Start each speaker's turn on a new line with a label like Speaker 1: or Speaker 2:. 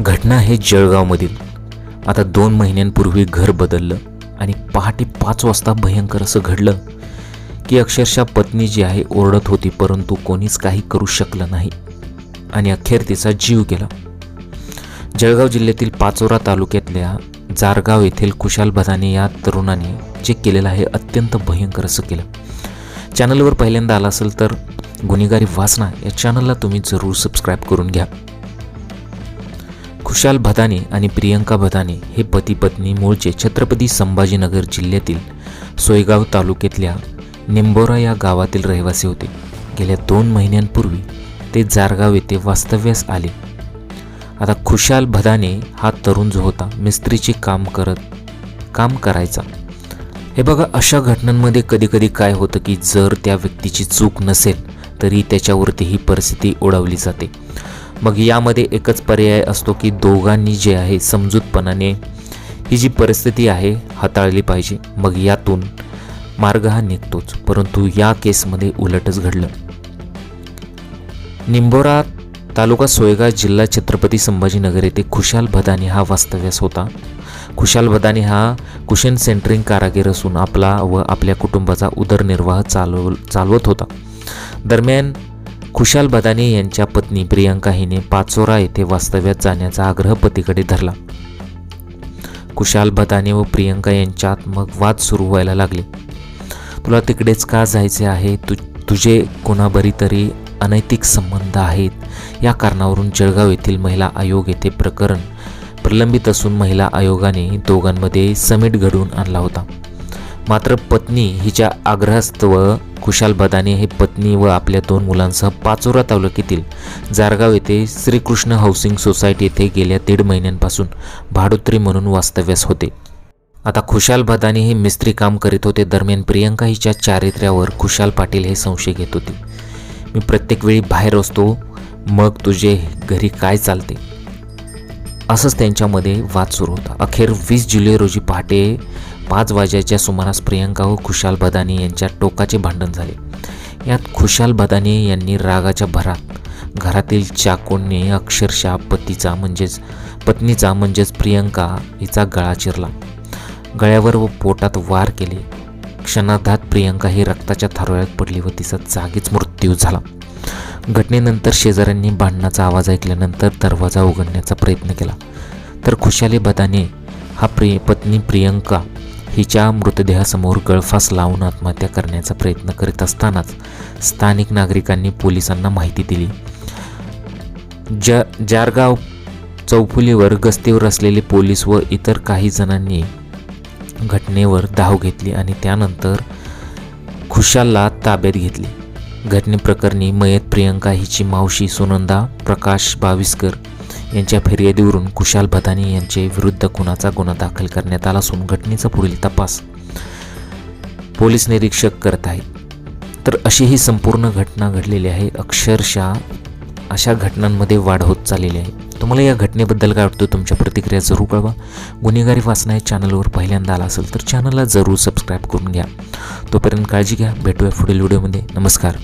Speaker 1: घटना आहे जळगावमधील. आता दोन महिन्यांपूर्वी घर बदललं आणि पहाटे पाच वाजता भयंकर असं घडलं की अक्षरशः पत्नी जी आहे ओरडत होती परंतु कोणीच काही करू शकलं नाही आणि अखेर तिचा जीव गेला. जळगाव जिल्ह्यातील पाचोरा तालुक्यातल्या जारगाव येथील कुशाल भदाने या तरुणाने जे केलेलं आहे अत्यंत भयंकर असं केलं. चॅनलवर पहिल्यांदा आला असेल तर गुन्हेगारी वासना या चॅनलला तुम्ही जरूर सबस्क्राईब करून घ्या. खुशाल भदाने आणि प्रियंका भदाने हे पती पत्नी मूळचे छत्रपती संभाजीनगर जिल्ह्यातील सोयगाव तालुक्यातल्या निंबोरा या गावातील रहिवासी होते. गेल्या दोन महिन्यांपूर्वी ते जारगाव येथे वास्तव्यास आले. आता खुशाल भदाने हा तरुण जो होता मिस्त्रीचे काम करत काम करायचा. हे बघा अशा घटनांमध्ये कधीकधी काय होतं की जर त्या व्यक्तीची चूक नसेल तरी त्याच्यावरती ही परिस्थिती ओढवली जाते. मग यामध्ये एकच पर्याय असतो की दोघांनी जे आहे समजूतपणाने ही जी परिस्थिती आहे हाताळली पाहिजे. मग यातून मार्ग हा निघतोच. परंतु या केसमध्ये उलटच घडलं. निंबोरा तालुका सोयगाव जिल्हा छत्रपती संभाजीनगर येथे खुशाल भदानी हा वास्तव्यास होता. खुशाल भदानी हा कुशन सेंटरिंग कारागीर असून आपला व आपल्या कुटुंबाचा उदरनिर्वाह चालव चालवत होता. दरम्यान खुशाल बदाने यांच्या पत्नी प्रियंका हिने पाचोरा येथे वास्तव्यात जाण्याचा आग्रह पतीकडे धरला. खुशाल बदाने व प्रियंका यांच्यात मग वाद सुरू व्हायला लागले. तुला तिकडेच का जायचे आहे? तु तुझे कोणाबरी तरी अनैतिक संबंध आहेत. या कारणावरून जळगाव येथील महिला आयोग येथे प्रकरण प्रलंबित असून महिला आयोगाने दोघांमध्ये समिट घडवून आणला होता. मात्र पत्नी हिच्या आग्रहास्तव खुशाल बदाने हे पत्नी व आपल्या दोन मुलांसह पाचोरा तालुक्यातील जारगाव येथे श्रीकृष्ण हाऊसिंग सोसायटी येथे गेल्या दीड महिन्यांपासून भाडोत्री म्हणून वास्तव्यास होते. आता खुशाल भदानी हे मिस्त्री काम करीत होते दरम्यान प्रियंका हिच्या चारित्र्यावर खुशाल पाटील हे संशय घेत होते. मी प्रत्येक वेळी बाहेर असतो मग तुझे घरी काय चालते? असंच त्यांच्यामध्ये वाद सुरू होता. अखेर वीस जुलै रोजी पहाटे पाच वाजेच्या सुमारास प्रियंका व खुशाल बदानी यांच्या टोकाचे भांडण झाले. यात खुशाल बदानी यांनी रागाच्या भरात घरातील चाकूंनी अक्षरशः पतीचा म्हणजेच पत्नीचा म्हणजेच प्रियंका हिचा गळा चिरला. गळ्यावर व पोटात वार केले. क्षणार्धात प्रियंका ही रक्ताच्या थारोळ्यात पडली व तिचा जागीच मृत्यू झाला. घटनेनंतर शेजाऱ्यांनी भांडणाचा आवाज ऐकल्यानंतर दरवाजा उघडण्याचा प्रयत्न केला. तर खुशाली बदाने हा प्रिय पत्नी प्रियंका हिच्या मृतदेहासमोर गळफास लावून आत्महत्या करण्याचा प्रयत्न करीत असतानाच स्थानिक नागरिकांनी पोलिसांना माहिती दिली. ज जारगाव चौफुलीवर गस्तीवर असलेले पोलीस व इतर काही जणांनी घटनेवर धाव घेतली आणि त्यानंतर खुशालला ताब्यात घेतली. घटनेप्रकरणी मयत प्रियंका हिची मावशी सुनंदा प्रकाश बाविस्कर यांच्या फिर्यादीवरून कुशाल भदानी यांचे विरुद्ध खुनाचा गुन्हा दाखल करण्यात आला असून घटनेचा पुढील तपास पोलीस निरीक्षक करत आहेत. तर अशी ही संपूर्ण घटना घडलेली आहे. अक्षरशः अशा घटनांमध्ये वाढ होत चाललेली आहे. तुम्हाला या घटनेबद्दल काय वाटतं? तुमच्या प्रतिक्रिया जरूर कळवा. गुन्हेगारी वाचना या चॅनलवर पहिल्यांदा आला असेल तर चॅनलला जरूर सबस्क्राईब करून घ्या. तोपर्यंत काळजी घ्या. भेटूया पुढील व्हिडिओमध्ये. नमस्कार.